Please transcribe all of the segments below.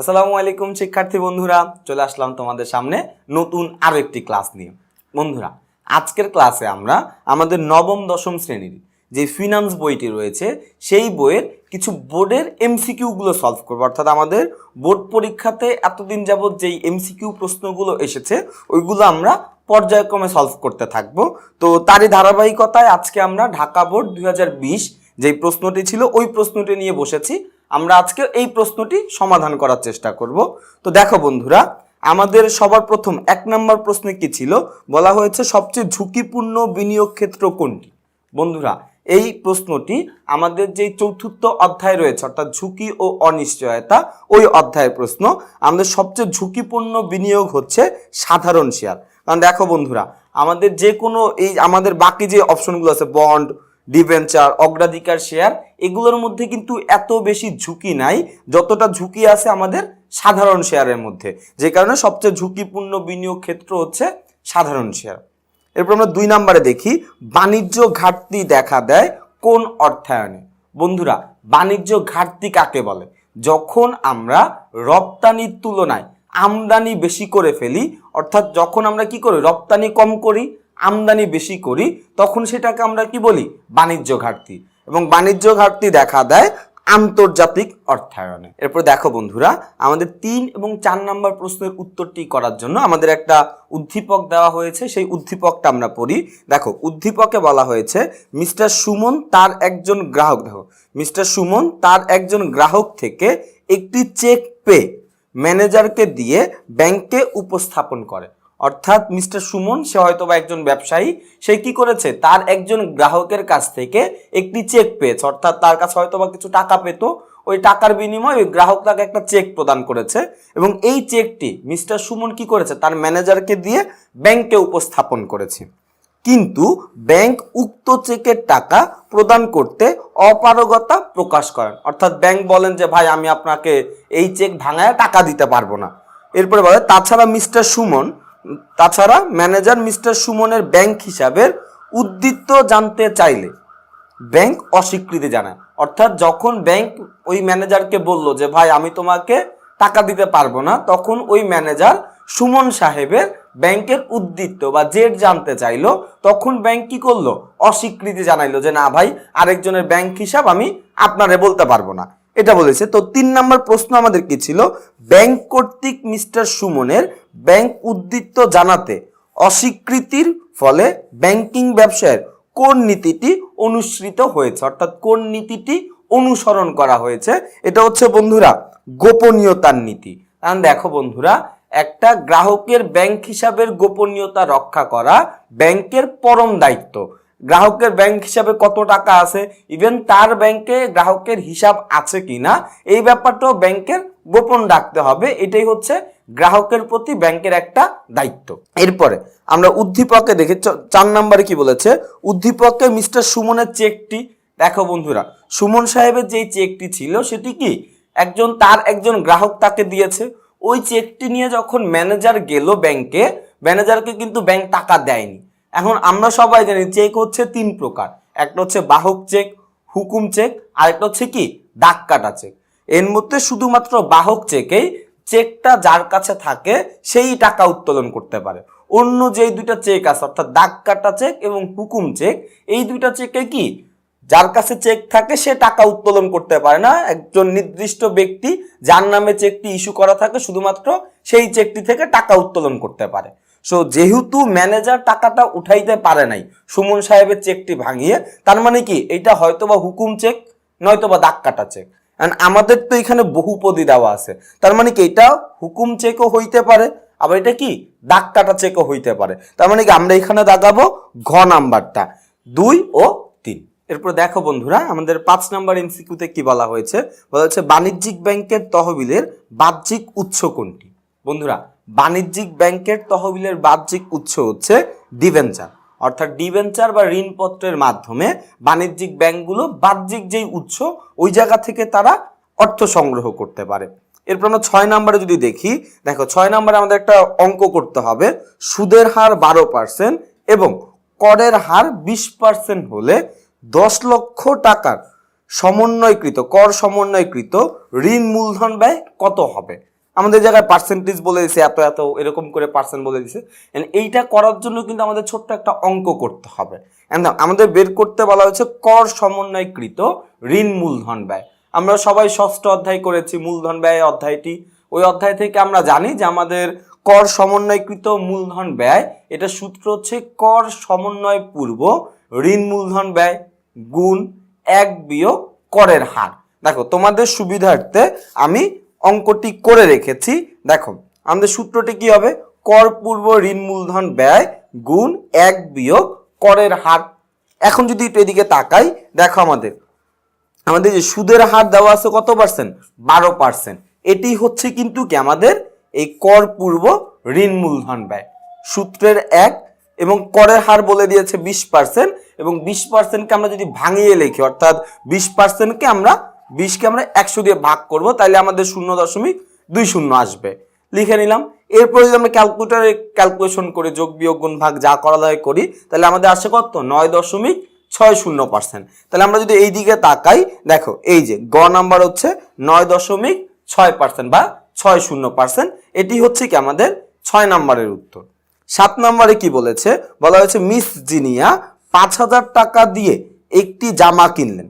আসসালামু আলাইকুম, শিক্ষার্থী বন্ধুরা। চলে আসলাম তোমাদের সামনে নতুন আরও একটি ক্লাস নিয়ে। বন্ধুরা, আজকের ক্লাসে আমরা আমাদের নবম, দশম শ্রেণির যে ফিনান্স বইটি রয়েছে, সেই বইয়ের কিছু বোর্ডের এমসিকিউগুলো সলভ করব। অর্থাৎ আমাদের বোর্ড পরীক্ষাতে এতদিন যাবৎ যেই এমসিকিউ প্রশ্নগুলো এসেছে, ওইগুলো আমরা পর্যায়ক্রমে সলভ করতে থাকব। তো তারই ধারাবাহিকতায় আজকে আমরা ঢাকা বোর্ড দু হাজার বিশ যেই প্রশ্নটি ছিল, ওই প্রশ্নটি নিয়ে বসেছি। আমরা আজকে এই প্রশ্নটি সমাধান করার চেষ্টা করব। তো দেখো বন্ধুরা, আমাদের সবার প্রথম এক নম্বর প্রশ্নে কি ছিল? বলা হয়েছে সবচেয়ে ঝুঁকিপূর্ণ বিনিয়োগ ক্ষেত্র কোনটি? বন্ধুরা, এই প্রশ্নটি আমাদের যে চতুর্থ অধ্যায় রয়েছে, অর্থাৎ ঝুঁকি ও অনিশ্চয়তা, ওই অধ্যায়ের প্রশ্ন, আমাদের সবচেয়ে ঝুঁকিপূর্ণ বিনিয়োগ হচ্ছে সাধারণ শেয়ার। কারণ দেখো বন্ধুরা, আমাদের যে কোনো এই আমাদের বাকি যে অপশনগুলো আছে বন্ড ডিভেঞ্চার, অগ্রাধিকার, শেয়ার, এগুলোর মধ্যে কিন্তু এত বেশি ঝুঁকি নাই, যতটা ঝুঁকি আছে আমাদের সাধারণ শেয়ারের মধ্যে। যে কারণে সবচেয়ে ঝুঁকিপূর্ণ বিনিয়োগ ক্ষেত্র হচ্ছে সাধারণ শেয়ার। এরপর আমরা দুই নম্বরে দেখি, বাণিজ্য ঘাটতি দেখা দেয় কোন অর্থায়নে? বন্ধুরা, বাণিজ্য ঘাটতি কাকে বলে? যখন আমরা রপ্তানির তুলনায় আমদানি বেশি করে ফেলি, অর্থাৎ যখন আমরা কি করি? রপ্তানি কম করি আমদানি বেশি করি, তখন সেটাকে আমরা কি বলি? বাণিজ্য ঘাটতি। এবং বাণিজ্য ঘাটতি দেখা দেয় আন্তর্জাতিক অর্থায়নে। এরপর দেখো বন্ধুরা, আমাদের তিন এবং চার নম্বর প্রশ্নের উত্তরটি করার জন্য আমাদের একটা উদ্দীপক দেওয়া হয়েছে, সেই উদ্দীপকটা আমরা পড়ি। দেখো, উদ্দীপকে বলা হয়েছে, মিস্টার সুমন তার একজন গ্রাহক। দেখো, মিস্টার সুমন তার একজন গ্রাহক থেকে একটি চেক পে ম্যানেজারকে দিয়ে ব্যাংকে উপস্থাপন করে। অর্থাৎ মিস্টার সুমন, সে হয়তো বা একজন ব্যবসায়ী, সে কি করেছে? তার একজন গ্রাহকের কাছ থেকে একটি চেক পেয়েছে। অর্থাৎ তার কাছে হয়তো বা কিছু টাকা পেতো। ওই টাকার বিনিময়ে ওই গ্রাহক তাকে একটা চেক প্রদান করেছে এবং এই চেকটি মিস্টার সুমন কি করেছে? তার ম্যানেজারকে দিয়ে ব্যাংকে উপস্থাপন করেছে। কিন্তু ব্যাংক উক্ত চেকের টাকা প্রদান করতে অপারগতা প্রকাশ করেন। অর্থাৎ ব্যাংক বলেন যে, ভাই, আমি আপনাকে এই চেক ভাঙায় টাকা দিতে পারব না। এরপরে বলে, তাছাড়া মিস্টার সুমন তাছাড়া ম্যানেজার মিস্টার সুমনের ব্যাংক হিসাবের উদ্দীপ্ত জানতে চাইলে ব্যাংক অস্বীকৃতি জানায়। অর্থাৎ যখন ব্যাংক ওই ম্যানেজারকে বলল যে, ভাই, আমি তোমাকে টাকা দিতে পারব না, তখন ওই ম্যানেজার সুমন সাহেবের ব্যাংকের উদ্দীপ্ত বা জেড জানতে চাইলো। তখন ব্যাংক কি করল? অস্বীকৃতি জানাইলো যে, না ভাই, আরেকজনের ব্যাংক হিসাব আমি আপনারে বলতে পারব না। এটা বলেছে, তো তিন নম্বর প্রশ্ন আমাদের কি ছিল? ব্যাংক কর্তৃক মিস্টার সুমনের ব্যাংক উদ্দীপ্ত জানাতে অস্বীকৃতির ফলে ব্যাংকিং ব্যবসায়ের কোন নীতিটি অনুসৃত হয়েছে? অর্থাৎ কোন নীতিটি অনুসরণ করা হয়েছে? এটা হচ্ছে বন্ধুরা, গোপনীয়তার নীতি। কারণ দেখো বন্ধুরা, একটা গ্রাহকের ব্যাংক হিসাবের গোপনীয়তা রক্ষা করা ব্যাংকের পরম দায়িত্ব। গ্রাহকের ব্যাংক হিসাবে কত টাকা আছে? ইভেন তার ব্যাংকে গ্রাহকের হিসাব আছে কিনা? এই ব্যাপারটাও ব্যাংকের গোপন রাখতে হবে। এটাই হচ্ছে গ্রাহকের প্রতি ব্যাংকের একটা দায়িত্ব। এরপরে আমরা উদ্দীপকে দেখে। চার নম্বরে কি বলেছে? উদ্দীপকে মিস্টার সুমনের চেকটি দেখো বন্ধুরা, সুমন সাহেবের যেই চেকটি ছিল, সেটি কি? একজন তার একজন গ্রাহক তাকে দিয়েছে। ওই চেকটি নিয়ে যখন ম্যানেজার গেল ব্যাংকে ম্যানেজারকে কিন্তু ব্যাংক টাকা দেয়নি। এখন আমরা সবাই জানি চেক হচ্ছে তিন প্রকার। একটা হচ্ছে বাহক চেক হুকুম চেক আর একটা হচ্ছে কি? দাগ কাটা চেক এর মধ্যে শুধুমাত্র বাহক চেকেই চেকটা যার কাছে থাকে, সেই টাকা উত্তোলন করতে পারে। অন্য যেই দুইটা চেক আছে, অর্থাৎ দাগ কাটা চেক এবং হুকুম চেক এই দুইটা চেকে কি? যার কাছে চেক থাকে, সে টাকা উত্তোলন করতে পারে না। একজন নির্দিষ্ট ব্যক্তি, যার নামে চেকটি ইস্যু করা থাকে, শুধুমাত্র সেই চেকটি থেকে টাকা উত্তোলন করতে পারে। সো যেহেতু ম্যানেজার টাকাটা উঠাইতে পারে নাই, সুমন সাহেবের চেকটি ভাঙিয়ে, তার মানে কি এটা হয়তোবা হুকুম চেক নয়তোবা দাগ কাটা চেক And আমাদের তো এখানে বহুপদী দেওয়া আছে। তার মানে কি, এটা হুকুম চেকও হইতে পারে, আবার এটা কি, দাগ কাটা চেকও হইতে পারে। তার মানে কি, আমরা এখানে দাগাবো ঘ নাম্বারটা, দুই ও তিন। এরপর দেখো বন্ধুরা, আমাদের পাঁচ নাম্বার এমসিকিউতে কি বলা হয়েছে? বলা হচ্ছে, বাণিজ্যিক ব্যাংকের তহবিলের বাহ্যিক উৎস কোনটি? বন্ধুরা বাণিজ্যিক ব্যাংকের তহবিলের বাহ্যিক উৎস হচ্ছে ডিভেঞ্চার। অর্থাৎ ডিভেঞ্চার বা ঋণপত্রের মাধ্যমে বাণিজ্যিক ব্যাংকগুলো বাহ্যিক যেই উৎস, ওই জায়গা থেকে তারা অর্থ সংগ্রহ করতে পারে। এরপর আমরা ছয় নম্বরে যদি দেখি, দেখো ছয় নম্বরে আমাদের একটা অঙ্ক করতে হবে। সুদের হার বারো পার্সেন্ট এবং করের হার বিশ পার্সেন্ট হলে দশ লক্ষ টাকার সমন্বয়কৃত, কর সমন্বয়কৃত ঋণ মূলধন ব্যয় কত হবে? আমাদের জায়গায় পার্সেন্টেজ বলে দিছে, এত এত, এরকম করে পার্সেন্ট বলে দিছে। এইটা করার জন্য কিন্তু আমাদের ছোট্ট একটা অঙ্ক করতে হবে। আমাদের বের করতে বলা হয়েছে কর সমন্বয়কৃত ঋণ মূলধন ব্যয়। আমরা সবাই ষষ্ঠ অধ্যায় করেছি, মূলধন ব্যয় অধ্যায়টি। ওই অধ্যায় থেকে আমরা জানি যে আমাদের কর সমন্বয়কৃত মূলধন ব্যয়, এটা সূত্র হচ্ছে কর সমন্বয় পূর্ব ঋণ মূলধন ব্যয় গুণ এক বিয়োগ করের হার। দেখো, তোমাদের সুবিধার্থে আমি অঙ্কটি করে রেখেছি। দেখো, আমাদের সূত্রটি কি হবে? কর পূর্ব ঋণ মূলধন ব্যয় গুণ এক বিয়োগ করের হার। এখন যদি একটু এদিকে তাকাই, দেখো আমাদের। আমাদের যে সুদের হার দেওয়া আছে কত পার্সেন্ট বারো পার্সেন্ট এটি হচ্ছে কিন্তু কি আমাদের? এই কর পূর্ব ঋণ মূলধন ব্যয়। সূত্রের এক এবং করের হার বলে দিয়েছে বিশ পার্সেন্ট এবং বিশ পার্সেন্টকে আমরা যদি ভাঙিয়ে লিখি, অর্থাৎ বিশ পার্সেন্টকে আমরা বিশকে আমরা একশো দিয়ে ভাগ করব তাহলে আমাদের শূন্য দশমিক দুই শূন্য আসবে। লিখে নিলাম। এরপর যদি আমরা ক্যালকুলেটারে ক্যালকুলেশন করে যোগ বিয়োগ গুণ ভাগ যা করা যায় করি তাহলে আমাদের আসে কত? নয় দশমিক ছয় শূন্য পার্সেন্ট তাহলে আমরা যদি এই দিকে তাকাই, দেখো, এই যে গ নাম্বার হচ্ছে নয় দশমিক ছয় পার্সেন্ট বা ছয় শূন্য পার্সেন্ট এটি হচ্ছে কি আমাদের ছয় নাম্বারের উত্তর। সাত নম্বরে কি বলেছে? বলা হয়েছে, মিস জিনিয়া, পাঁচ হাজার টাকা দিয়ে একটি জামা কিনলেন।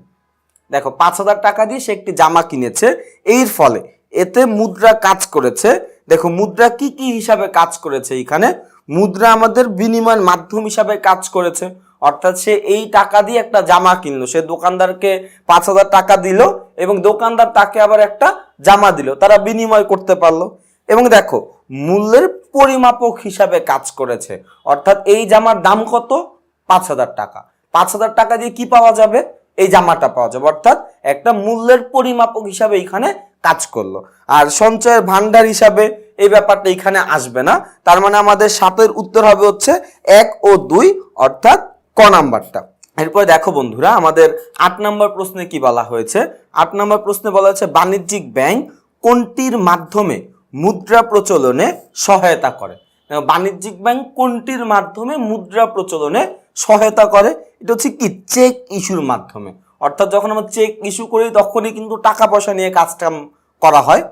দেখো, পাঁচ হাজার টাকা দিয়ে সে একটি জামা কিনেছে। এর ফলে এতে মুদ্রা কাজ করেছে। দেখো, মুদ্রা কি কি হিসাবে কাজ করেছে এখানে? মুদ্রা আমাদের বিনিময়ের মাধ্যম হিসাবে কাজ করেছে। অর্থাৎ সে এই টাকা দিয়ে একটা জামা কিনলো। সে দোকানদারকে পাঁচ হাজার টাকা দিল এবং দোকানদার তাকে আবার একটা জামা দিল। তারা বিনিময় করতে পারল। এবং দেখো, মূল্যের পরিমাপক হিসাবে কাজ করেছে। অর্থাৎ এই জামার দাম কত? পাঁচ হাজার টাকা। পাঁচ হাজার টাকা দিয়ে কি পাওয়া যাবে? এই জামাটা পাওয়া যাবে। অর্থাৎ একটা মূল্যের পরিমাপক হিসাবে এখানে কাজ করল। আর সঞ্চয়ের ভান্ডার হিসাবে এই ব্যাপারটা এখানে আসবে না। তার মানে আমাদের সাতের উত্তর হবে হচ্ছে এক ও দুই, অর্থাৎ ক নাম্বারটা। এরপরে দেখো বন্ধুরা, আমাদের আট নম্বর প্রশ্নে কি বলা হয়েছে? আট নম্বর প্রশ্নে বলা হয়েছে, বাণিজ্যিক ব্যাংক কোনটির মাধ্যমে মুদ্রা প্রচলনে সহায়তা করে? বাণিজ্যিক ব্যাংক কোনটির মাধ্যমে মুদ্রা প্রচলনে সহায়তা করে, এটা হচ্ছে কি? চেক ইস্যুর মাধ্যমে। অর্থাৎ যখন আমরা চেক ইস্যু করি, তখনই কিন্তু টাকা পয়সা নিয়ে কাজটা করা হয়।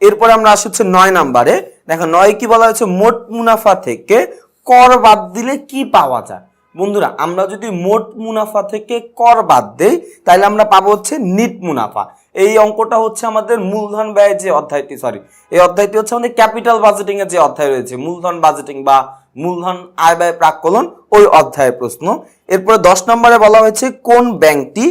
এরপরে আমরা আসি হচ্ছে নয় নাম্বারে। দেখো, নয় কি বলা হয়েছে? মোট মুনাফা থেকে কর বাদ দিলে কি পাওয়া যায়? বন্ধুরা, আমরা যদি মোট মুনাফা থেকে কর বাদ দেই, তাহলে আমরা পাবো হচ্ছে নিট মুনাফা। এই অঙ্কটা হচ্ছে আমাদের মূলধন ব্যয় যে অধ্যায়টি সরি এই অধ্যায়টি হচ্ছে আমাদের ক্যাপিটাল বাজেটিং এর যে অধ্যায় রয়েছে। মূলধন বাজেটিং বা মূলধন আয় ব্যয় প্রাক্কলন ওই অধ্যায়ের প্রশ্ন। এরপরে দশ নম্বরে বলা হয়েছে কোন ব্যাংকটি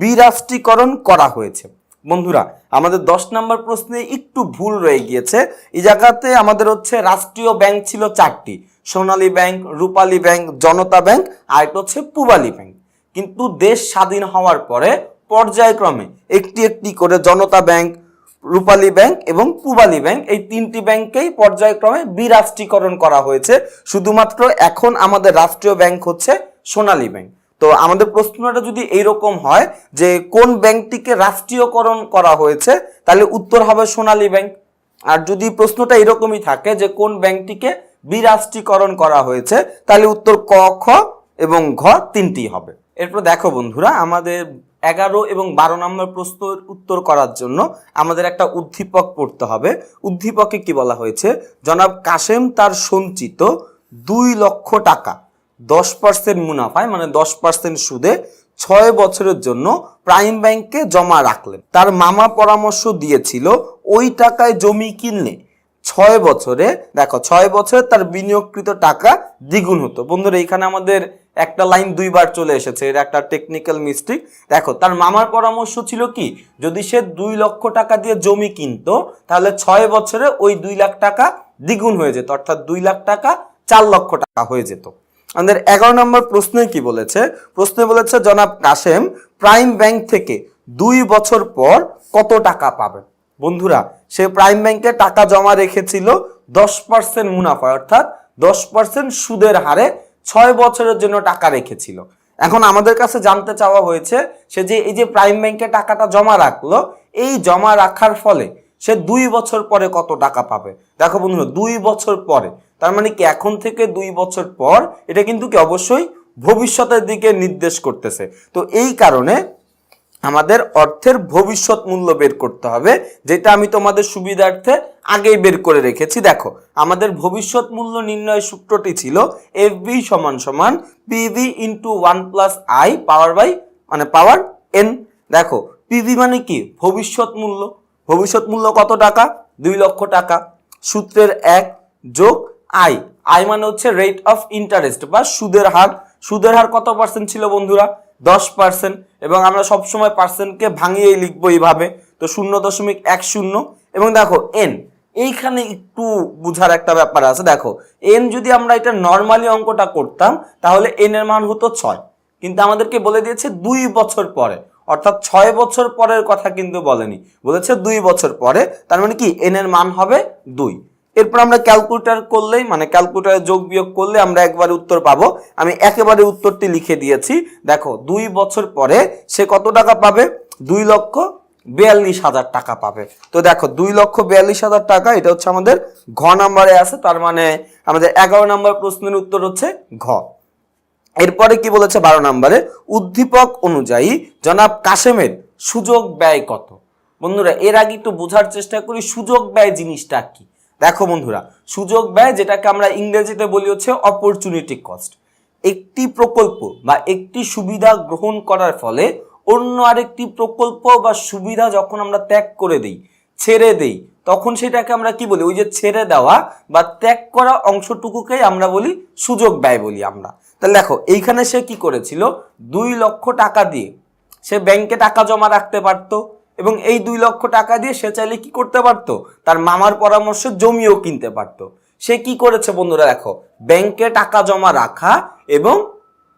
বিরাষ্ট্রীকরণ করা হয়েছে। বন্ধুরা, আমাদের দশ নম্বর প্রশ্নে একটু ভুল রয়ে গিয়েছে। এই জায়গাতে আমাদের হচ্ছে রাষ্ট্রীয় ব্যাংক ছিল চারটি। Sonali bank, Rupali bank, Janata bank, আর একটা হচ্ছে পূবালী ব্যাংক। কিন্তু দেশ স্বাধীন হওয়ার পরে পর্যায়ক্রমে একটি একটি করে জনতা ব্যাংক রূপালী ব্যাংক এবং পূবালী ব্যাংক, এই তিনটি ব্যাংকেই পর্যায়ক্রমে বিরাষ্ট্রীকরণ করা হয়েছে। শুধুমাত্র এখন আমাদের রাষ্ট্রীয় ব্যাংক হচ্ছে সোনালী ব্যাংক। তো আমাদের প্রশ্নটা যদি এইরকম হয় যে কোন ব্যাংকটিকে রাষ্ট্রীয়করণ করা হয়েছে, তাহলে উত্তর হবে সোনালী ব্যাংক। আর যদি প্রশ্নটা এরকমই থাকে যে কোন ব্যাংকটিকে বিরাষ্ট্রীকরণ করা হয়েছে, তাহলে উত্তর ক, খ এবং ঘ তিনটি হবে। এরপর দেখো বন্ধুরা, আমাদের এগারো এবং বারো নম্বর প্রশ্নের উত্তর করার জন্য আমাদের একটা উদ্দীপক পড়তে হবে। উদ্দীপকে কি বলা হয়েছে? জনাব কাশেম তার সঞ্চিত দুই লক্ষ টাকা, দশ পার্সেন্ট মুনাফায় মানে দশ পার্সেন্ট সুদে ছয় বছরের জন্য প্রাইম ব্যাংকে জমা রাখলেন। তার মামা পরামর্শ দিয়েছিল, ওই টাকায় জমি কিনলে ছয় বছরে, দেখো, ছয় বছরে তার বিনিয়োগকৃত টাকা দ্বিগুণ হতো। বন্ধুরা, এখানে আমাদের একটা লাইন দুইবার চলে এসেছে এটা একটা টেকনিক্যাল মিস্টেক দেখো, তার মামার পরামর্শ ছিল কি? যদি সে দুই লক্ষ টাকা দিয়ে জমি কিনতো, তাহলে ছয় বছরে ওই দুই লাখ টাকা দ্বিগুণ হয়ে যেত, অর্থাৎ দুই লাখ টাকা চার লক্ষ টাকা হয়ে যেত। আমাদের এগারো নম্বর প্রশ্নে কি বলেছে? প্রশ্নে বলেছে, জনাব কাশেম প্রাইম ব্যাংক থেকে দুই বছর পর কত টাকা পাবে? বন্ধুরা, সে প্রাইম ব্যাংকে টাকা জমা রেখেছিল দশ পার্সেন্ট মুনাফা, অর্থাৎ দশ পার্সেন্ট সুদের হারে ছয় বছরের জন্য টাকা রেখেছিল। এখন আমাদের কাছে জানতে চাওয়া হয়েছে, সে যে এই যে প্রাইম ব্যাংকে টাকাটা জমা রাখল, এই জমা রাখার ফলে সে দুই বছর পরে কত টাকা পাবে? দেখো বন্ধু দুই বছর পরে। তার মানে কি এখন থেকে দুই বছর পর এটা কিন্তু কি অবশ্যই ভবিষ্যতের দিকে নির্দেশ করতেছে। তো এই কারণে আমাদের অর্থের ভবিষ্যৎ মূল্য বের করতে হবে, যেটা আমি তোমাদের সুবিধার্থে আগেই বের করে রেখেছি। দেখো, আমাদের ভবিষ্যৎ মূল্য নির্ণয় সূত্রটি ছিল এফ বি সমান সমান PV into one plus I power by মানে পাওয়ার এন দেখো পিভি মানে কি? ভবিষ্যৎ মূল্য। ভবিষ্যৎ মূল্য কত টাকা? দুই লক্ষ টাকা। সূত্রের এক যোগ আই আই মানে হচ্ছে রেট অফ ইন্টারেস্ট বা সুদের হার। সুদের হার কত পার্সেন্ট ছিল বন্ধুরা? দশ পার্সেন্ট এবং আমরা সবসময় পার্সেন্টকে ভাঙিয়েই লিখব এইভাবে। তো শূন্য দশমিক এক শূন্য। এবং দেখো এন এইখানে একটু বুঝার একটা ব্যাপার আছে। দেখো এন যদি আমরা এটা নর্মালি অঙ্কটা করতাম, তাহলে এন এর মান হতো ছয়। কিন্তু আমাদেরকে বলে দিয়েছে দুই বছর পরে। অর্থাৎ ছয় বছর পরের কথা কিন্তু বলেনি। বলেছে দুই বছর পরে, তার মানে কি? এন এর মান হবে দুই। এরপর আমরা ক্যালকুলেটর করলেই মানে ক্যালকুলেটরে যোগ বিয়োগ করলে আমরা একবারে উত্তর পাবো। আমি একেবারে উত্তরটি লিখে দিয়েছি। দেখো, দুই বছর পরে সে কত টাকা পাবে? দুই লক্ষ বিয়াল্লিশ হাজার টাকা পাবে। তো দেখো, দুই লক্ষ বিয়াল্লিশ হাজার টাকা, এটা হচ্ছে আমাদের ঘ নাম্বারে আছে, তার মানে আমাদের এগারো নাম্বার প্রশ্নের উত্তর হচ্ছে ঘ। এরপরে কি বলেছে বারো নম্বরে? উদ্দীপক অনুযায়ী জনাব কাশেমের সুযোগ ব্যয় কত? বন্ধুরা, এর আগে একটু বোঝার চেষ্টা করি, সুযোগ ব্যয় জিনিসটা কি? দেখো বন্ধুরা, সুযোগ ব্যয় যেটাকে আমরা ইংরেজিতে বলি হচ্ছে অপরচুনিটি কস্ট একটি প্রকল্প বা একটি সুবিধা গ্রহণ করার ফলে অন্য আরেকটি প্রকল্প বা সুবিধা যখন আমরা ত্যাগ করে দিই, ছেড়ে দেই, তখন সেটাকে আমরা কি বলি? ওই যে ছেড়ে দেওয়া বা ত্যাগ করা অংশটুকুকেই আমরা বলি সুযোগ ব্যয় বলি আমরা। তাহলে দেখো, এইখানে সে কি করেছিল? দুই লক্ষ টাকা দিয়ে সে ব্যাংকে টাকা জমা রাখতে পারতো। এবং এই দুই লক্ষ টাকা দিয়ে সে চাইলে কি করতে পারতো? তার মামার পরামর্শে জমিও কিনতে পারতো। সে কি করেছে বন্ধুরা দেখো? ব্যাংকে টাকা জমা রাখা এবং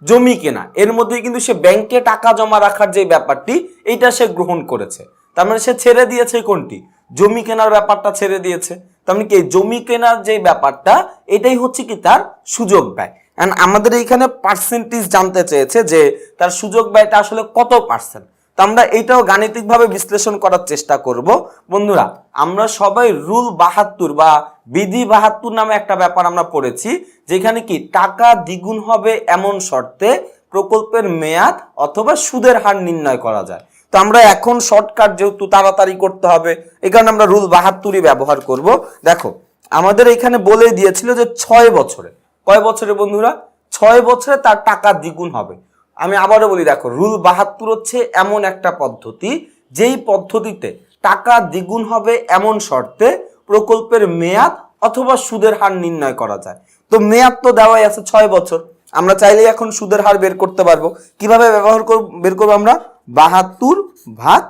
জমি কেনা। এর মধ্যে কিন্তু সে ব্যাংকে টাকা জমা রাখার যে ব্যাপারটি, এইটা সে গ্রহণ করেছে। তার মানে সে ছেড়ে দিয়েছে কোনটি জমি কেনার ব্যাপারটা ছেড়ে দিয়েছে। তার মানে কি? জমি কেনার যে ব্যাপারটা, এটাই হচ্ছে কি তার সুযোগ ব্যয়। And আমাদের এইখানে পার্সেন্টেজ জানতে চেয়েছে যে তার সুযোগ ব্যয়টা আসলে কত পার্সেন্ট তো আমরা এইটাও গাণিতিকভাবে বিশ্লেষণ করার চেষ্টা করব। বন্ধুরা, আমরা সবাই রুল বাহাত্তর বা বিধি বাহাত্তর নামে একটা ব্যাপার আমরা পড়েছি, যেখানে কি টাকা দ্বিগুণ হবে এমন শর্তে প্রকল্পের মেয়াদ অথবা সুদের হার নির্ণয় করা যায়। তো আমরা এখন শর্টকাট যেহেতু তাড়াতাড়ি করতে হবে, এই কারণে আমরা রুল বাহাত্তরই ব্যবহার করব। দেখো, আমাদের এখানে বলে দিয়েছিল যে ছয় বছরে। কয় বছরে বন্ধুরা? ছয় বছরে তার টাকা দ্বিগুণ হবে। আমি আবারও বলি, দেখো, রুল বাহাত্তর হচ্ছে এমন একটা পদ্ধতি, যেই পদ্ধতিতে টাকা দ্বিগুণ হবে এমন শর্তে প্রকল্পের মেয়াদ অথবা সুদের হার নির্ণয় করা যায়। তো মেয়াদ তো দেওয়াই আছে ছয় বছর। আমরা চাইলেই এখন সুদের হার বের করতে পারব। কীভাবে ব্যবহার করব, বের করব আমরা? বাহাত্তর ভাগ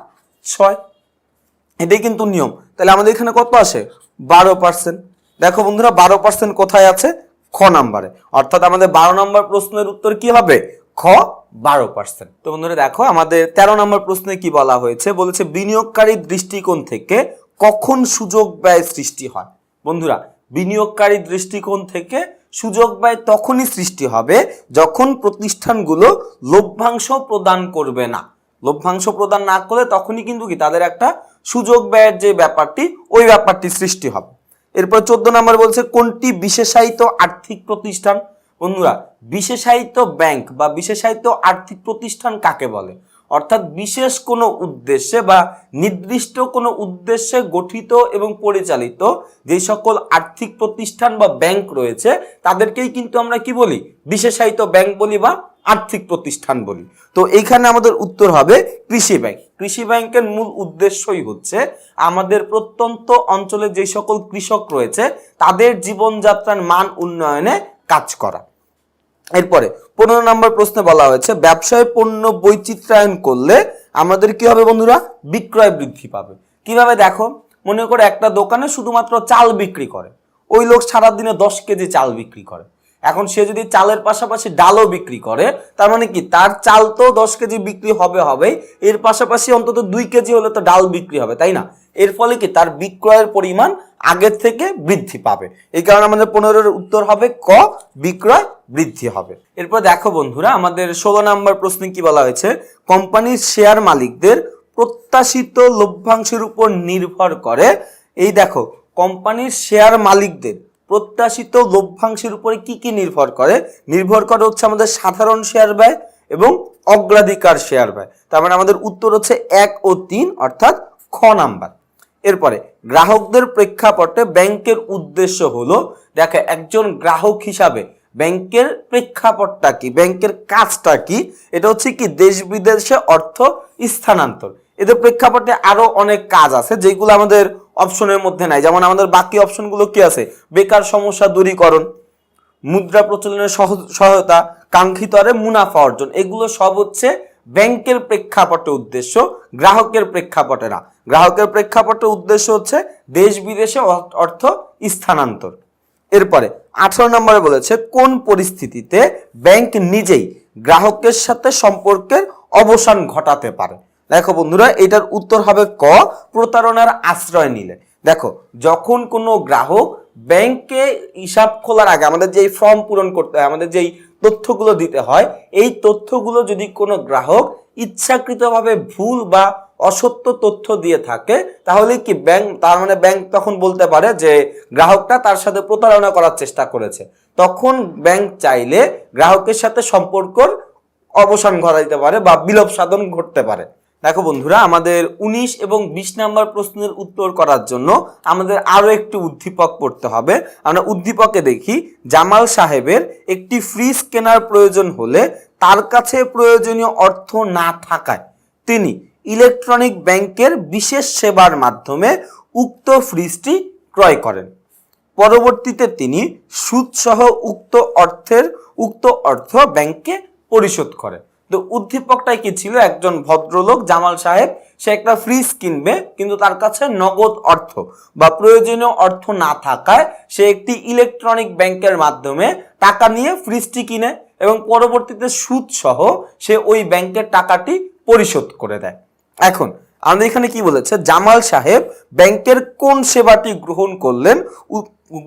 ছয়। এটাই কিন্তু নিয়ম। তাহলে আমাদের এখানে কত আসে? বারো পার্সেন্ট। দেখো বন্ধুরা, বারো পার্সেন্ট কোথায় আছে? খ নাম্বারে। অর্থাৎ আমাদের বারো নম্বর প্রশ্নের উত্তর কি হবে? খ বারো পার্সেন্ট তো বন্ধুরা দেখো, আমাদের তেরো নম্বর প্রশ্নে কি বলা হয়েছে? বলেছে বিনিয়োগকারীর দৃষ্টিকোণ থেকে কখন সুযোগ ব্যয় সৃষ্টি হয়? বন্ধুরা, বিনিয়োগকারী দৃষ্টিকোণ থেকে সুযোগ ব্যয় তখনই সৃষ্টি হবে যখন প্রতিষ্ঠানগুলো লভ্যাংশ প্রদান করবে না। লভ্যাংশ প্রদান না করলে তখনই কিন্তু কি, তাদের একটা সুযোগ ব্যয়ের যে ব্যাপারটি, ওই ব্যাপারটি সৃষ্টি হবে। এরপর চোদ্দ নম্বর বলছে, কোনটি বিশেষায়িত আর্থিক প্রতিষ্ঠান? বন্ধুরা, বিশেষায়িত ব্যাংক বা বিশেষায়িত আর্থিক প্রতিষ্ঠান কাকে বলে? অর্থাৎ বিশেষ কোনো উদ্দেশ্যে বা নির্দিষ্ট কোনো উদ্দেশ্যে গঠিত এবং পরিচালিত যে সকল আর্থিক প্রতিষ্ঠান বা ব্যাংক রয়েছে, তাদেরকেই কিন্তু আমরা কি বলি? বিশেষায়িত ব্যাংক বলি বা আর্থিক প্রতিষ্ঠান বলি। তো এইখানে আমাদের উত্তর হবে কৃষি ব্যাংক। কৃষি ব্যাংকের মূল উদ্দেশ্যই হচ্ছে আমাদের প্রত্যন্ত অঞ্চলে যে সকল কৃষক রয়েছে, তাদের জীবনযাত্রার মান উন্নয়নে কাজ করা। এরপরে পনেরো নম্বর প্রশ্নে বলা হয়েছে, ব্যবসায় পণ্য বৈচিত্রায়ন করলে আমাদের কি হবে বন্ধুরা? বিক্রয় বৃদ্ধি পাবে। কীভাবে? দেখো, মনে করো একটা দোকানে শুধুমাত্র চাল বিক্রি করে। ওই লোক সারাদিনে দশ কেজি চাল বিক্রি করে। এখন সে যদি চালের পাশাপাশি ডালও বিক্রি করে, তার মানে কি? তার চাল তো দশ কেজি বিক্রি হবে হবেই এর পাশাপাশি অন্তত দুই কেজি হলে তো ডাল বিক্রি হবে, তাই না? এর ফলে কি? তার বিক্রয়ের পরিমাণ আগের থেকে বৃদ্ধি পাবে। এই কারণে আমাদের পনেরোর উত্তর হবে ক, বিক্রয় বৃদ্ধি হবে। এরপর দেখো বন্ধুরা, আমাদের ষোলো নম্বর প্রশ্নে কি বলা হয়েছে? কোম্পানির শেয়ার মালিকদের প্রত্যাশিত লভ্যাংশের উপর নির্ভর করে। এই দেখো, কোম্পানির শেয়ার মালিকদের প্রত্যাশিত লভ্যাংশের উপরে কি কি নির্ভর করে? নির্ভর করে হচ্ছে আমাদের সাধারণ শেয়ার ব্যয় এবং অগ্রাধিকার শেয়ার ব্যয়। তার মানে আমাদের উত্তর হচ্ছে এক ও তিন, অর্থাৎ খ নাম্বার। এরপরে, গ্রাহকদের প্রেক্ষাপটে ব্যাংকের উদ্দেশ্য হলো, দেখে, একজন গ্রাহক হিসাবে ব্যাংকের প্রেক্ষাপটটা কি? ব্যাংকের কাজটা কি? এটা হচ্ছে কি, দেশ বিদেশে অর্থ স্থানান্তর। এদের প্রেক্ষাপটে আরও অনেক কাজ আছে যেগুলো আমাদের অপশনের মধ্যে নাই। যেমন আমাদের বাকি অপশনগুলো কি আছে? বেকার সমস্যা, দূরীকরণ, মুদ্রা প্রচলনের সহ- সহায়তা, কাঙ্ক্ষিত হারে মুনাফা অর্জন। এগুলো সব হচ্ছে ব্যাংকের প্রেক্ষাপটে উদ্দেশ্য, গ্রাহকের প্রেক্ষাপটে না। গ্রাহকের প্রেক্ষাপটে উদ্দেশ্য হচ্ছে দেশ বিদেশে অর্থ স্থানান্তর। এরপরে আঠারো নম্বরে বলেছে, কোন পরিস্থিতিতে ব্যাংক নিজেই গ্রাহকের সাথে সম্পর্কের অবসান ঘটাতে পারে? দেখো বন্ধুরা, এটার উত্তর হবে ক, প্রতারণার আশ্রয় নিলে। দেখো, যখন কোনো গ্রাহক ব্যাংকে হিসাব খোলার আগে আমাদের যেই ফর্ম পূরণ করতে হয়, আমাদের যেই তথ্যগুলো দিতে হয়, এই তথ্যগুলো যদি কোনো গ্রাহক ইচ্ছাকৃতভাবে ভুল বা অসত্য তথ্য দিয়ে থাকে, তাহলে কি ব্যাংক, তার মানে ব্যাংক তখন বলতে পারে যে গ্রাহকটা তার সাথে প্রতারণা করার চেষ্টা করেছে। তখন ব্যাংক চাইলে গ্রাহকের সাথে সম্পর্কর অবসান ঘটাইতে পারে বা বিলোপ সাধন ঘটতে পারে। দেখো বন্ধুরা, আমাদের ১৯ এবং ২০ নাম্বার প্রশ্নের উত্তর করার জন্য আমাদের আরও একটি উদ্দীপক পড়তে হবে। আমরা উদ্দীপকে দেখি, জামাল সাহেবের একটি ফ্রিজ কেনার প্রয়োজন হলে তার কাছে প্রয়োজনীয় অর্থ না থাকায় তিনি ইলেকট্রনিক ব্যাংকের বিশেষ সেবার মাধ্যমে উক্ত ফ্রিজটি ক্রয় করেন। পরবর্তীতে তিনি সুদসহ উক্ত অর্থের, উক্ত অর্থ ব্যাংকে পরিশোধ করে তো উদ্দীপকটাই কি ছিল? একজন ভদ্রলোক, জামাল সাহেব, সে একটা ফ্রিজ কিনবে, কিন্তু তার কাছে নগদ অর্থ বা প্রয়োজনীয় অর্থ না থাকায় সে একটি ইলেকট্রনিক ব্যাংকের মাধ্যমে টাকা নিয়ে ফ্রিজটি কিনে এবং পরবর্তীতে সুদ সহ সে ওই ব্যাংকের টাকাটি পরিশোধ করে দেয়। এখন, আমাদের এখানে কি বলেছে? জামাল সাহেব ব্যাংকের কোন সেবাটি গ্রহণ করলেন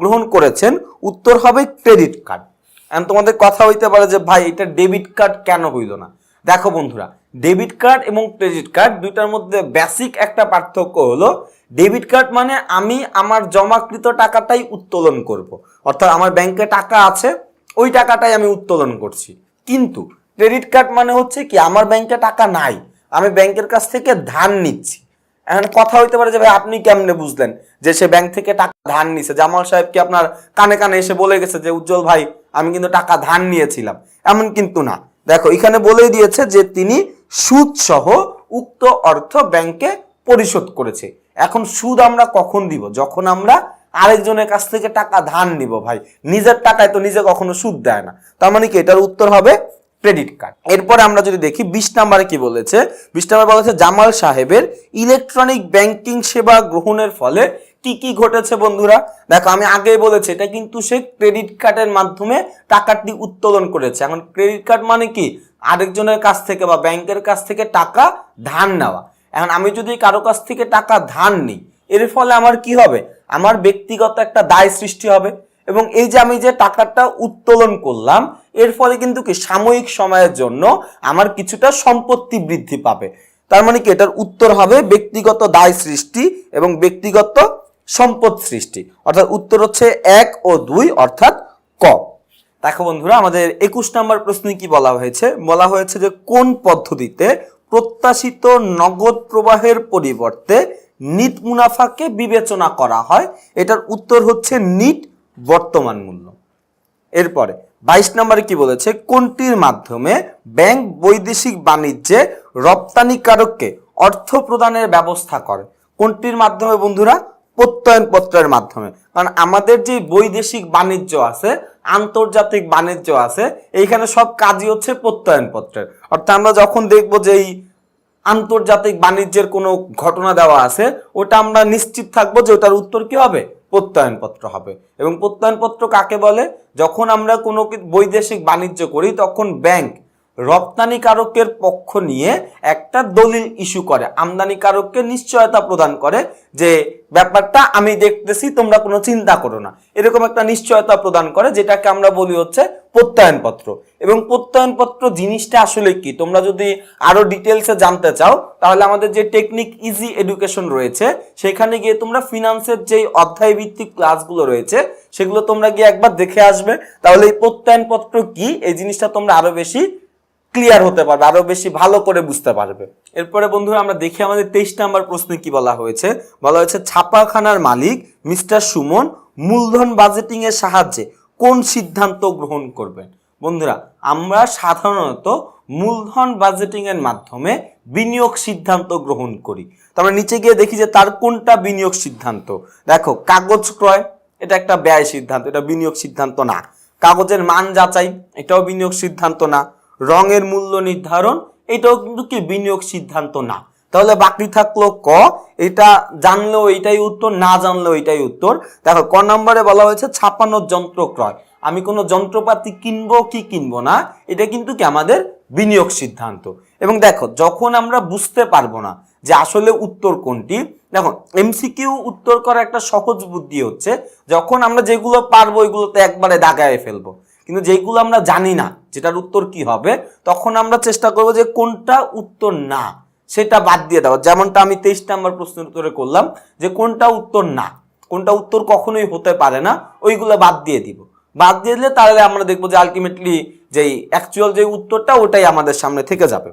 গ্রহণ করেছেন, উত্তর হবে ক্রেডিট কার্ড তোমাদের কথা হইতে পারে যে, ভাই, এটা ডেবিট কার্ড কেন হইল না? দেখো বন্ধুরা ডেবিট কার্ড এবং ক্রেডিট কার্ড দুইটার মধ্যে বেসিক একটা পার্থক্য হলো ডেবিট কার্ড মানে আমি আমার জমাকৃত টাকাটাই উত্তোলন করব। অর্থাৎ আমার ব্যাংকে টাকা আছে, ওই টাকাটাই আমি উত্তোলন করছি। কিন্তু ক্রেডিট কার্ড মানে হচ্ছে কি, আমার ব্যাংকে টাকা নাই, আমি ব্যাংকের কাছ থেকে ধার নিচ্ছি। এখন কথা হইতে পারে যে ভাই, আপনি কেমনে বুঝলেন যে সে ব্যাংক থেকে টাকা ধার নিছে? জামাল সাহেব কি আপনার কানে কানে এসে বলে গেছে যে, উজ্জ্বল ভাই, আমি কিন্তু টাকা ধার নিয়েছিলাম। এমন কিন্তু না। দেখো, এখানে বলেই দিয়েছে যে তিনি সুদ সহ উক্ত অর্থ ব্যাংকে পরিশোধ করেছে। এখন সুদ আমরা কখন দিব? যখন আমরা আরেকজনের কাছ থেকে টাকা ধার নিব, ভাই। নিজের টাকায় তো নিজে কখনো সুদ দেয় না। তার মানে কি? এটার উত্তর হবে ক্রেডিট কার্ড। এরপরে আমরা যদি দেখি, বিশ নাম্বারে কি বলেছে? বিশ নাম্বার বলেছে, জামাল সাহেবের ইলেকট্রনিক ব্যাংকিং সেবা গ্রহণের ফলে কি কি ঘটেছে বন্ধুরা? দেখো, আমি আগেই বলেছি, এটা কিন্তু সে ক্রেডিট কার্ডের মাধ্যমে টাকাটি উত্তোলন করেছে। এখন ক্রেডিট কার্ড মানে কি? আরেকজনের কাছ থেকে বা ব্যাংকের কাছ থেকে টাকা ধার নেওয়া। এখন আমি যদি কারও কাছ থেকে টাকা ধার নিই, এর ফলে আমার কি হবে? আমার ব্যক্তিগত একটা দায় সৃষ্টি হবে। এবং এই যে আমি যে টাকাটা উত্তোলন করলাম, এর ফলে কিন্তু কি? সাময়িক সময়ের জন্য আমার কিছুটা সম্পত্তি বৃদ্ধি পাবে। তার মানে কি? এটার উত্তর হবে ব্যক্তিগত দায় সৃষ্টি এবং ব্যক্তিগত সম্পদ সৃষ্টি। অর্থাৎ উত্তর হচ্ছে এক ও দুই, অর্থাৎ ক। দেখো বন্ধুরা, আমাদের একুশ নম্বর প্রশ্নে কি বলা হয়েছে? বলা হয়েছে যে কোন পদ্ধতিতে প্রত্যাশিত নগদ প্রবাহের পরিবর্তে নিট মুনাফাকে বিবেচনা করা হয়? এটার উত্তর হচ্ছে নিট বর্তমান মূল্য। এরপরে, বাইশ নম্বরে কি বলেছে? কোনটির মাধ্যমে ব্যাংক বৈদেশিক বাণিজ্যে রপ্তানিকারককে অর্থ প্রদানের ব্যবস্থা করে? কোনটির মাধ্যমে বন্ধুরা? প্রত্যয়নপত্রের মাধ্যমে। কারণ আমাদের যে বৈদেশিক বাণিজ্য আছে, আন্তর্জাতিক বাণিজ্য আছে, এইখানে সব কাজই হচ্ছে প্রত্যয়নপত্রের। অর্থাৎ আমরা যখন দেখব যে এই আন্তর্জাতিক বাণিজ্যের কোনো ঘটনা দেওয়া আছে, ওটা আমরা নিশ্চিত থাকব যে ওটার উত্তর কি হবে? প্রত্যয়নপত্র হবে। এবং প্রত্যয়নপত্র কাকে বলে? যখন আমরা কোনো বৈদেশিক বাণিজ্য করি, তখন ব্যাংক রপ্তানিকারকের পক্ষ নিয়ে একটা দলিল ইস্যু করে। আমদানিকারককে নিশ্চয়তা প্রদান করে যে, ব্যাপারটা আমি দেখতেছি, তোমরা কোনো চিন্তা করো না। এরকম একটা নিশ্চয়তা প্রদান করে, যেটাকে আমরা বলি হচ্ছে প্রত্যয়নপত্র। এবং প্রত্যয়নপত্র জিনিসটা আসলে কি? তোমরা যদি আরও ডিটেলসে জানতে চাও, তাহলে আমাদের যে টেকনিক ইজি এডুকেশন রয়েছে, সেখানে গিয়ে তোমরা ফিনান্সের যে অধ্যায় ভিত্তিক ক্লাসগুলো রয়েছে, সেগুলো তোমরা গিয়ে একবার দেখে আসবে। তাহলে এই প্রত্যয়নপত্র কি? এই জিনিসটা তোমরা আরও বেশি ক্লিয়ার হতে পারবে, আরও বেশি ভালো করে বুঝতে পারবে। এরপরে বন্ধুরা আমরা দেখি আমাদের তেইশ নাম্বার প্রশ্নে কি বলা হয়েছে। বলা হয়েছে, ছাপাখানার মালিক মিস্টার সুমন মূলধন বাজেটিং এর সাহায্যে কোন সিদ্ধান্ত গ্রহণ করবেন? বন্ধুরা, আমরা সাধারণত মূলধন বাজেটিং এর মাধ্যমে বিনিয়োগ সিদ্ধান্ত গ্রহণ করি। তো আমরা নিচে গিয়ে দেখি যে তার কোনটা বিনিয়োগ সিদ্ধান্ত। দেখো, কাগজ ক্রয়, এটা একটা ব্যয় সিদ্ধান্ত, এটা বিনিয়োগ সিদ্ধান্ত না। কাগজের মান যাচাই, এটাও বিনিয়োগ সিদ্ধান্ত না। রঙের মূল্য নির্ধারণ, এটাও কিন্তু কি বিনিয়োগ সিদ্ধান্ত না। তাহলে বাকি থাকল ক, এটা জানলেও এটাই উত্তর, না জানলেও এটাই উত্তর। দেখো, ক নম্বরে বলা হয়েছে ছাপানোর যন্ত্র ক্রয়। আমি কোনো যন্ত্রপাতি কিনবো কি কিনবো না, এটা কিন্তু কি আমাদের বিনিয়োগ সিদ্ধান্ত। এবং দেখো, যখন আমরা বুঝতে পারব না যে আসলে উত্তর কোনটি, দেখো, এমসিকিউ উত্তর করা একটা সহজ বুদ্ধি হচ্ছে, যখন আমরা যেগুলো পারব ওইগুলোতে একবারে দাগায় ফেলব। কিন্তু যেগুলো আমরা জানি না, যেটার উত্তর কি হবে, তখন আমরা চেষ্টা করব যে কোনটা উত্তর না, সেটা বাদ দিয়ে দেওয়া। যেমনটা আমি তেইশ নাম্বার প্রশ্নের উত্তরে করলাম, যে কোনটা উত্তর না, কোনটা উত্তর কখনোই হতে পারে না, ওইগুলো বাদ দিয়ে দিব। বাদ দিয়ে দিলে তাহলে আমরা দেখব যে আলটিমেটলি যেই অ্যাকচুয়াল যে উত্তরটা, ওটাই আমাদের সামনে থেকে যাবে।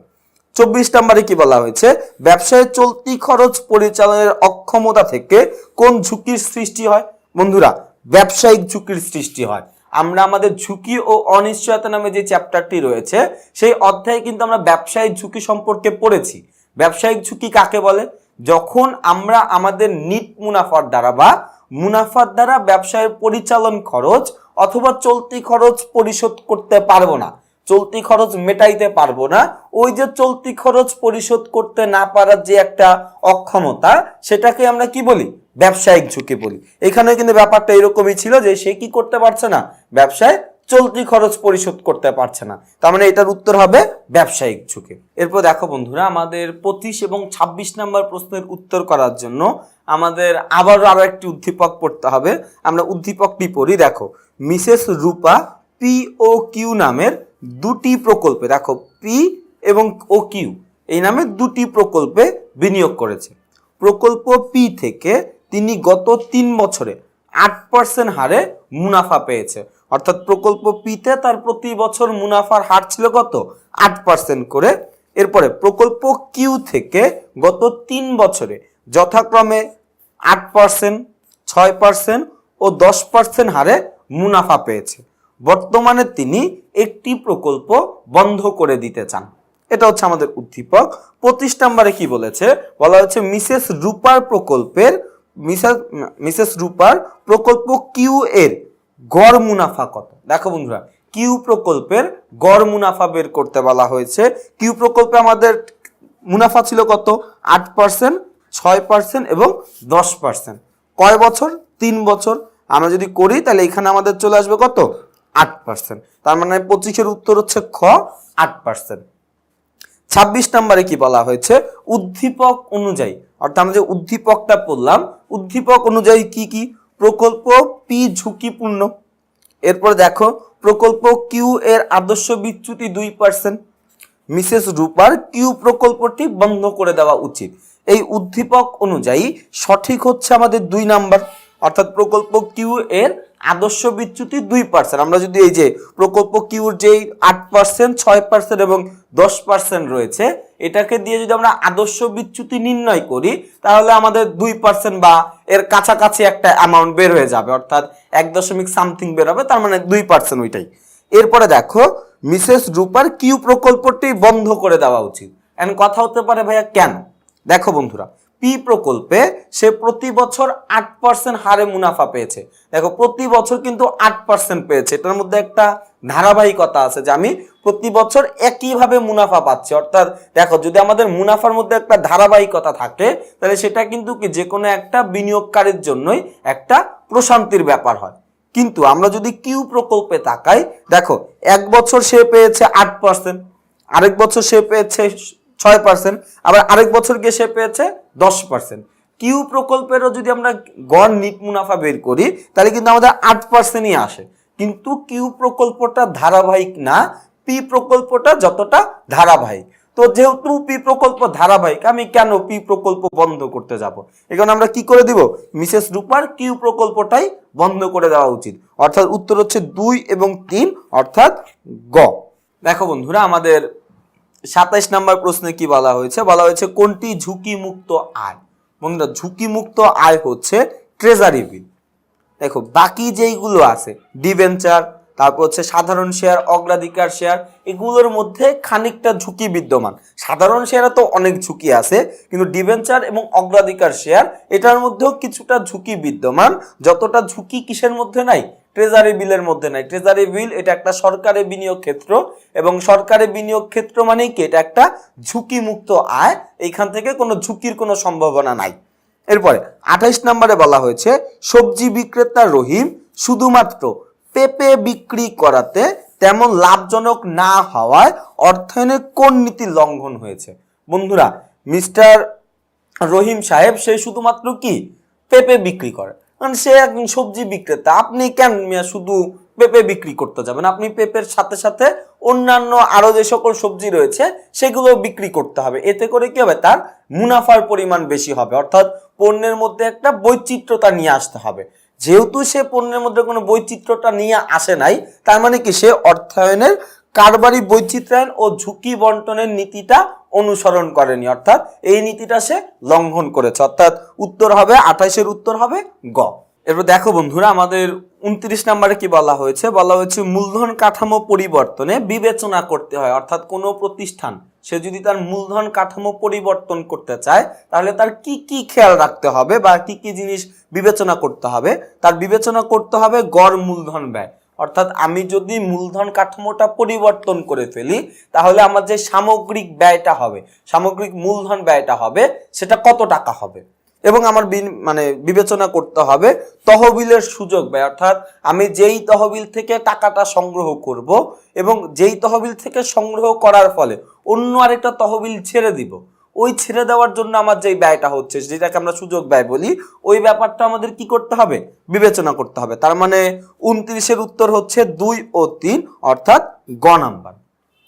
চব্বিশ নম্বরে কি বলা হয়েছে? ব্যবসায় চলতি খরচ পরিচালনের অক্ষমতা থেকে কোন ঝুঁকির সৃষ্টি হয়? বন্ধুরা, ব্যবসায়িক ঝুঁকির সৃষ্টি হয়। আমরা আমাদের ঝুঁকি ও অনিশ্চয়তা নামে যে চ্যাপ্টারটি রয়েছে, সেই অধ্যায়ে কিন্তু আমরা ব্যবসায়িক ঝুঁকি সম্পর্কে পড়েছি। ব্যবসায়িক ঝুঁকি কাকে বলে? যখন আমরা আমাদের নিট মুনাফার দ্বারা বা মুনাফার দ্বারা ব্যবসায়ের পরিচালন খরচ অথবা চলতি খরচ পরিশোধ করতে পারব না চলতি খরচ মেটাইতে পারব না। ওই যে চলতি খরচ পরিশোধ করতে না পারার যে একটা অক্ষমতা, সেটাকে আমরা কি বলি? ব্যবসায়িক ঝুঁকি বলি। এখানে কিন্তু ব্যাপারটা এরকমই ছিল যে সে কি করতে পারছে না? ব্যবসায় চলতি খরচ পরিশোধ করতে পারছে না। তার মানে এটার উত্তর হবে ব্যবসায়িক ঝুঁকি। এরপর দেখো বন্ধুরা, আমাদের পঁচিশ এবং ছাব্বিশ নাম্বার প্রশ্নের উত্তর করার জন্য আমাদের আবারও আরও একটি উদ্দীপক পড়তে হবে। আমরা উদ্দীপকটি পড়ি দেখো, মিসেস রূপা পি ও কিউ নামের দুটি প্রকল্পে, দেখো পি এবং ও কিউ এই নামে দুটি প্রকল্পে বিনিয়োগ করেছে। প্রকল্প পি থেকে তিনি গত তিন বছরে আট পার্সেন্ট হারে মুনাফা পেয়েছে। অর্থাৎ প্রকল্প পিতে তার প্রতি বছর মুনাফার হার ছিল কত? আট পার্সেন্ট করে। এরপরে প্রকল্প কিউ থেকে গত তিন বছরে যথাক্রমে আট পার্সেন্ট ছয় পার্সেন্ট ও দশ পার্সেন্ট হারে মুনাফা পেয়েছে। বর্তমানে তিনি একটি প্রকল্প বন্ধ করে দিতে চান। এটা হচ্ছে আমাদের উদ্দীপক। পঁচিশ নম্বরে কি বলেছে? বলা হচ্ছে মিসেস রূপার প্রকল্পের, মিসেস মিসেস রূপার প্রকল্প কিউ এর গড় মুনাফা কত? দেখো বন্ধুরা, কিউ প্রকল্পের গড় মুনাফা বের করতে বলা হয়েছে। কিউ প্রকল্পে আমাদের মুনাফা ছিল কত? আট পার্সেন্ট, ছয় পার্সেন্ট এবং দশ পার্সেন্ট। কয় বছর? তিন বছর। আমরা যদি করি, তাহলে এখানে আমাদের চলে আসবে কত? আট পার্সেন্ট তার মানে পঁচিশের উত্তর হচ্ছে খ, আট পার্সেন্ট ছাব্বিশ নম্বরে কি বলা হয়েছে? উদ্দীপক অনুযায়ী। অর্থাৎ আমরা যে উদ্দীপকটা পড়লাম, উদ্দীপক অনুযায়ী কি কি? প্রকল্প পি ঝুঁকিপূর্ণ। এরপর দেখো, প্রকল্প কিউ এর আদর্শ বিচ্যুতি দুই পার্সেন্ট মিসেস রূপার কিউ প্রকল্পটি বন্ধ করে দেওয়া উচিত। এই উদ্দীপক অনুযায়ী সঠিক হচ্ছে আমাদের দুই নাম্বার। অর্থাৎ প্রকল্প কিউ এর আদর্শ বিচ্যুতি দুই পার্সেন্ট আমরা যদি এই যে প্রকল্প কিউর যেই আট পার্সেন্ট ছয় পার্সেন্ট এবং দশ পার্সেন্ট রয়েছে, এটাকে দিয়ে যদি আমরা আদর্শ বিচ্যুতি নির্ণয় করি, তাহলে আমাদের দুই পার্সেন্ট বা এর কাছাকাছি একটা অ্যামাউন্ট বের হয়ে যাবে। অর্থাৎ এক দশমিক সামথিং বের হবে, তার মানে দুই পার্সেন্ট ওইটাই। এরপরে দেখো, মিসেস রূপার কিউ প্রকল্পটি বন্ধ করে দেওয়া উচিত। এখন কথা হতে পারে ভাইয়া, কেন? দেখো বন্ধুরা পি প্রকল্পে সে প্রতি বছর আট পার্সেন্ট হারে মুনাফা পেয়েছে। দেখো, প্রতি বছর কিন্তু আট পার্সেন্ট পেয়েছে। এটার মধ্যে একটা ধারাবাহিকতা আছে যে আমি প্রতি বছর একইভাবে মুনাফা পাচ্ছি। অর্থাৎ দেখো, যদি আমাদের মুনাফার মধ্যে একটা ধারাবাহিকতা থাকে, তাহলে সেটা কিন্তু কি, যে কোনো একটা বিনিয়োগকারীর জন্যই একটা প্রশান্তির ব্যাপার হয়। কিন্তু আমরা যদি কিউ প্রকল্পে তাকাই, দেখো, এক বছর সে পেয়েছে আট পার্সেন্ট আরেক বছর সে পেয়েছে ছয় পার্সেন্ট আবার আরেক বছর গিয়ে সে পেয়েছে দশ পার্সেন্ট কিউ প্রকল্পেরও যদি আমরা গড় নিট মুনাফা বের করি, তাহলে কিন্তু আমাদের আট পার্সেন্টই আসে। কিন্তু কিউ প্রকল্পটা ধারাবাহিক না পি প্রকল্পটা যতটা ধারাবাহিক। তো যেহেতু পি প্রকল্প ধারাবাহিক, আমি কেন পি প্রকল্প বন্ধ করতে যাব? এখানে আমরা কি করে দিব? মিসেস রূপার কিউ প্রকল্পটাই বন্ধ করে দেওয়া উচিত। অর্থাৎ উত্তর হচ্ছে দুই এবং তিন, অর্থাৎ গ। দেখো বন্ধুরা, আমাদের সাতাইশ নাম্বার প্রশ্নে কি বলা হয়েছে? বলা হয়েছে, কোনটি ঝুঁকি মুক্ত আয়? বন্ধুরা ঝুঁকি মুক্ত আয় হচ্ছে ট্রেজারি বিল দেখো, বাকি যেইগুলো আছে ডিভেঞ্চার তারপর হচ্ছে সাধারণ শেয়ার অগ্রাধিকার শেয়ার এগুলোর মধ্যে খানিকটা ঝুঁকি বিদ্যমান। সাধারণ শেয়ারে তো অনেক ঝুঁকি আছে, কিন্তু ডিভেঞ্চার এবং অগ্রাধিকার শেয়ার এটার মধ্যেও কিছুটা ঝুঁকি বিদ্যমান। যতটা ঝুঁকি কিসের মধ্যে নাই? ট্রেজারি বিলের মধ্যে নাই। ট্রেজারি বিল এটা একটা সরকারি বিনিয়োগ ক্ষেত্র এবং সরকারি বিনিয়োগ ক্ষেত্র মানেই কি? এটা একটা ঝুঁকি মুক্ত আয়। এইখান থেকে কোনো ঝুঁকির কোনো সম্ভাবনা নাই। এরপরে আঠাইশ নম্বরে বলা হয়েছে, সবজি বিক্রেতা রহিম শুধুমাত্র পেঁপে বিক্রি করাতে তেমন লাভজনক না হওয়ায় অর্থায়নে কোন নীতি লঙ্ঘন হয়েছে? বন্ধুরা, মিস্টার রহিম সাহেব সে শুধুমাত্র কি? পেঁপে বিক্রি করে। কারণ সে একজন সবজি বিক্রেতা। আপনি কেন শুধু পেঁপে বিক্রি করতে যাবেন? আপনি পেঁপের সাথে সাথে অন্যান্য আরও যে সকল সবজি রয়েছে সেগুলো বিক্রি করতে হবে। এতে করে কি হবে? তার মুনাফার পরিমাণ বেশি হবে। অর্থাৎ পণ্যের মধ্যে একটা বৈচিত্র্যতা নিয়ে আসতে হবে। যেহেতু সে পণ্যের মধ্যে কোনো বৈচিত্র্যটা নিয়ে আসে নাই, তার মানে কি? সে অর্থায়নের কারবারি বৈচিত্র্যায়ন ও ঝুঁকি বন্টনের নীতিটা অনুসরণ করেনি, অর্থাৎ এই নীতিটা সে লঙ্ঘন করেছে। অর্থাৎ উত্তর হবে আঠাইশের উত্তর হবে গ। এরপর দেখো বন্ধুরা, আমাদের উনত্রিশ নম্বরে কি বলা হয়েছে? বলা হয়েছে, মূলধন কাঠামো পরিবর্তনে বিবেচনা করতে হয়। অর্থাৎ কোনো প্রতিষ্ঠান, সে যদি তার মূলধন কাঠামো পরিবর্তন করতে চায়, তাহলে তার কি কি খেয়াল রাখতে হবে বা কি কি জিনিস বিবেচনা করতে হবে? তার বিবেচনা করতে হবে গড় মূলধন ব্যয়। অর্থাৎ আমি যদি মূলধন কাঠামোটা পরিবর্তন করে ফেলি, তাহলে আমার যে সামগ্রিক ব্যয়টা হবে, সামগ্রিক মূলধন ব্যয়টা হবে, সেটা কত টাকা হবে? এবং আমার মানে বিবেচনা করতে হবে তহবিলের সুযোগ ব্যয়, অর্থাৎ আমি যেই তহবিল থেকে টাকাটা সংগ্রহ করব এবং যেই তহবিল থেকে সংগ্রহ করার ফলে অন্য আরেকটা তহবিল ছেড়ে দিব ওই ছেড়ে দেওয়ার জন্য আমার যেই ব্যয়টা হচ্ছে, যেটাকে আমরা সুযোগ ব্যয় বলি, ওই ব্যাপারটা আমাদের কি করতে হবে? বিবেচনা করতে হবে। তার মানে উনত্রিশের উত্তর হচ্ছে দুই ও তিন, অর্থাৎ গ নাম্বার।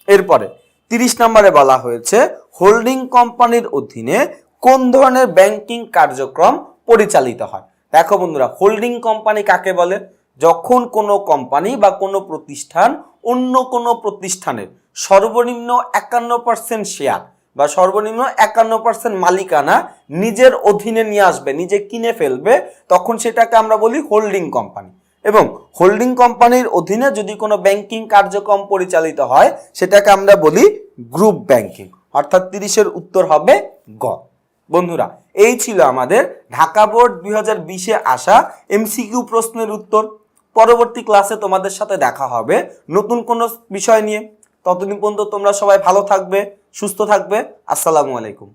এরপরে তিরিশ নম্বরে বলা হয়েছে, হোল্ডিং কোম্পানির অধীনে কোন ধরনের ব্যাংকিং কার্যক্রম পরিচালিত হয়? দেখো বন্ধুরা, হোল্ডিং কোম্পানি কাকে বলে? যখন কোনো কোম্পানি বা কোনো প্রতিষ্ঠান অন্য কোনো প্রতিষ্ঠানের সর্বনিম্ন একান্ন পার্সেন্ট শেয়ার বা সর্বনিম্ন একান্ন পার্সেন্ট মালিকানা নিজের অধীনে নিয়ে আসবে, নিজে কিনে ফেলবে, তখন সেটাকে আমরা বলি হোল্ডিং কোম্পানি এবং হোল্ডিং কোম্পানির অধীনে যদি কোনো ব্যাংকিং কার্যক্রম পরিচালিত হয়, সেটাকে আমরা বলি গ্রুপ ব্যাংকিং অর্থাৎ তিরিশের উত্তর হবে গ। বন্ধুরা, এই ছিল আমাদের ঢাকা বোর্ড দুই হাজার বিশে আসা এমসিকিউ প্রশ্নের উত্তর। পরবর্তী ক্লাসে তোমাদের সাথে দেখা হবে নতুন কোনো বিষয় নিয়ে। ততদিন পর্যন্ত তোমরা সবাই ভালো থাকবে সুস্থ থাকবে। আসসালামু আলাইকুম।